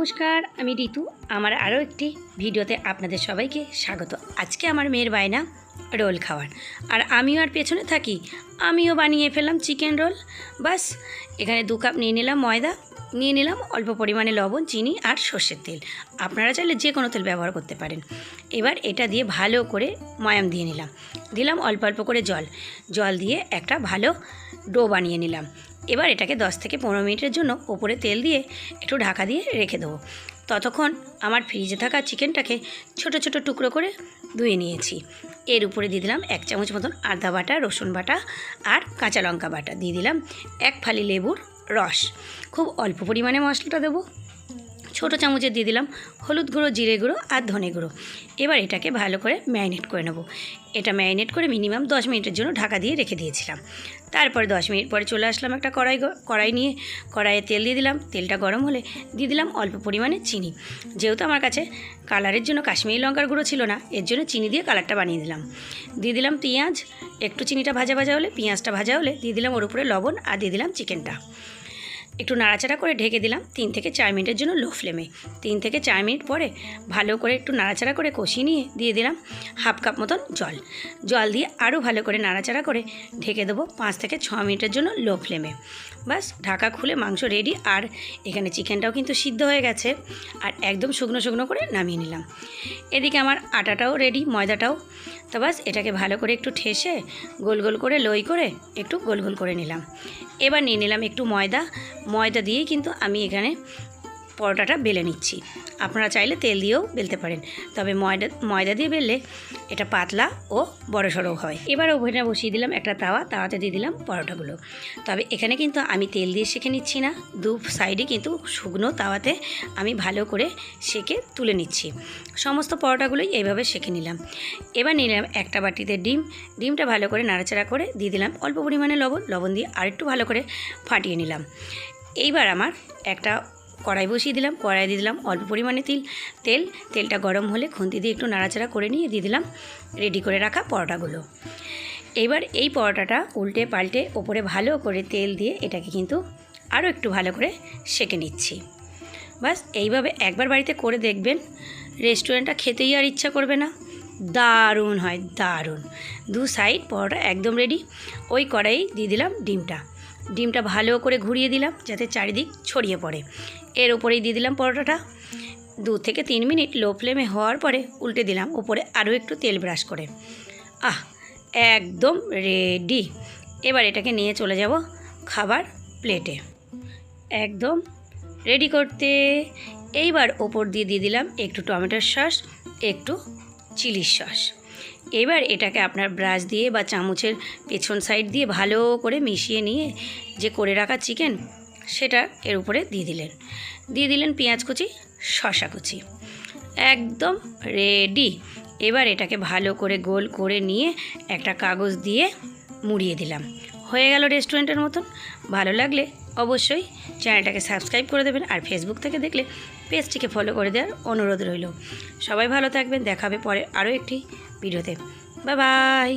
নমস্কার, আমি ঋতু আমার আরও একটি ভিডিওতে আপনাদের সবাইকে স্বাগত। আজকে আমার মেয়ের বায়না রোল খাওয়ার। আর আমিও আর পেছনে থাকি, আমিও বানিয়ে ফেললাম চিকেন রোল। বাস, এখানে দু কাপ নিয়ে নিলাম ময়দা, নিয়ে নিলাম অল্প পরিমাণে লবণ, চিনি আর সর্ষের তেল। আপনারা চাইলে যে কোনো তেল ব্যবহার করতে পারেন। এবার এটা দিয়ে ভালো করে ময়াম দিয়ে নিলাম। দিলাম অল্প অল্প করে জল। জল দিয়ে একটা ভালো ডো বানিয়ে নিলাম। এবার এটাকে 10 থেকে পনেরো মিনিটের জন্য ওপরে তেল দিয়ে একটু ঢাকা দিয়ে রেখে দেবো। ততক্ষণ আমার ফ্রিজে থাকা চিকেনটাকে ছোট ছোট টুকরো করে ধুয়ে নিয়েছি। এর উপরে দিয়ে দিলাম এক চামচ মতন আদা বাটা, রসুন বাটা আর কাঁচা লঙ্কা বাটা। দিয়ে দিলাম এক ফালি লেবুর রস। খুব অল্প পরিমাণে মশলাটা দেবো। ছোটো চামচে দিয়ে দিলাম হলুদ গুঁড়ো, জিরে গুঁড়ো আর ধনে গুঁড়ো। এবার এটাকে ভালো করে ম্যারিনেট করে নেব। এটা ম্যারিনেট করে মিনিমাম দশ মিনিটের জন্য ঢাকা দিয়ে রেখে দিয়েছিলাম। তারপরে দশ মিনিট পরে চলে আসলাম একটা কড়াই কড়াই নিয়ে। কড়াইয়ে তেল দিয়ে দিলাম। তেলটা গরম হলে দিয়ে দিলাম অল্প পরিমাণে চিনি। যেহেতু আমার কাছে কালারের জন্য কাশ্মীরি লঙ্কার গুঁড়ো ছিল না, এর জন্য চিনি দিয়ে কালারটা বানিয়ে দিলাম। দিয়ে দিলাম পেঁয়াজ। একটু চিনিটা ভাজা ভাজা হলে, পেঁয়াজটা ভাজা হলে দিয়ে দিলাম ওর উপরে লবণ আর দিয়ে দিলাম চিকেনটা। একটু নাড়াচাড়া করে ঢেকে দিলাম তিন থেকে চার মিনিটের জন্য লো ফ্লেমে। তিন থেকে চার মিনিট পরে ভালো করে একটু নাড়াচাড়া করে কষিয়ে নিয়ে দিয়ে দিলাম হাফ কাপ মতন জল। জল দিয়ে আরও ভালো করে নাড়াচাড়া করে ঢেকে দেবো পাঁচ থেকে ছ মিনিটের জন্য লো ফ্লেমে। বাস ঢাকা খুলে মাংস রেডি আর এখানে চিকেনটাও কিন্তু সিদ্ধ হয়ে গেছে আর একদম শুকনো শুকনো করে নামিয়ে নিলাম। এদিকে আমার আটাটাও রেডি ময়দাটাও। তো বাস এটাকে ভালো করে একটু ঠেসে গোল গোল করে, লই করে একটু গোল গোল করে নিলাম। এবার নিয়ে নিলাম একটু ময়দা। ময়দা দিয়ে কিন্তু আমি এখানে পরোটাটা বেলে নিচ্ছি। আপনারা চাইলে তেল দিয়েও বেলতে পারেন। তবে ময়দা ময়দা দিয়ে বেললে এটা পাতলা ও বড় সড়ো হয়। এবার ওভেনে বসিয়ে দিলাম একটা তাওয়া। তাওয়াতে দিয়ে দিলাম পরোটাগুলো। তবে এখানে কিন্তু আমি তেল দিয়ে সেঁকে নিচ্ছি না। দু সাইডে কিন্তু শুকনো তাওয়াতে আমি ভালো করে সেঁকে তুলে নিচ্ছি। সমস্ত পরোটাগুলোই এইভাবে সেঁকে নিলাম। এবার নিলাম একটা বাটিতে ডিম। ডিমটা ভালো করে নাড়াচাড়া করে দিয়ে দিলাম অল্প পরিমাণে লবণ। লবণ দিয়ে আরেকটু ভালো করে ফাটিয়ে নিলাম। এইবার আমার একটা কড়াই বসিয়ে দিলাম, কড়াই দিয়ে দিলাম অল্প পরিমাণে তিল, তেল, তেলটা গরম হলে খুন্তি দিয়ে একটু নাড়াচাড়া করে নিয়ে দিয়ে দিলাম রেডি করে রাখা পরোটাগুলো। এবার এই পরোটাটা উল্টে পাল্টে ওপরে ভালো করে তেল দিয়ে এটাকে কিন্তু আরও একটু ভালো করে সেঁকে নিচ্ছি। বাস, এইভাবে একবার বাড়িতে করে দেখবেন, রেস্টুরেন্টটা খেতেই আর ইচ্ছা করবে না। দারুণ হয়, দারুণ। দু সাইড পরোটা একদম রেডি ওই কড়াই দিয়ে দিলাম ডিমটা। ডিমটা ভালো করে ঘুরিয়ে দিলাম যাতে চারিদিক ছড়িয়ে পড়ে। এর ওপরেই দিয়ে দিলাম পরোটাটা। দু থেকে তিন মিনিট লো ফ্লেমে হওয়ার পরে উল্টে দিলাম ওপরে আরও একটু তেল ব্রাশ করে। আহ, একদম রেডি। এবার এটাকে নিয়ে চলে যাব খাবার প্লেটে। একদম রেডি করতে। এইবার ওপর দিয়ে দিয়ে দিলাম একটু টমেটোর সস, একটু চিলির সস। এবার এটাকে আপনার ব্রাশ দিয়ে বা চামচের পেছন সাইড দিয়ে ভালো করে মিশিয়ে নিয়ে যে করে রাখা চিকেন সেটা এর উপরে দিয়ে দিলেন। দিয়ে দিলেন পেঁয়াজ কুচি শশা কুচি। একদম রেডি এবার এটাকে ভালো করে গোল করে নিয়ে একটা কাগজ দিয়ে মুড়িয়ে দিলাম। হয়ে গেল রেস্টুরেন্টের মতন। ভালো লাগলে অবশ্যই চ্যানেলটাকে সাবস্ক্রাইব করে দেবেন আর ফেসবুক থেকে দেখলে পেজটিকে ফলো করে দেওয়ার অনুরোধ রইল। সবাই ভালো থাকবেন। দেখাবে পরে আরও একটি ভিডিওতে বাই বাই।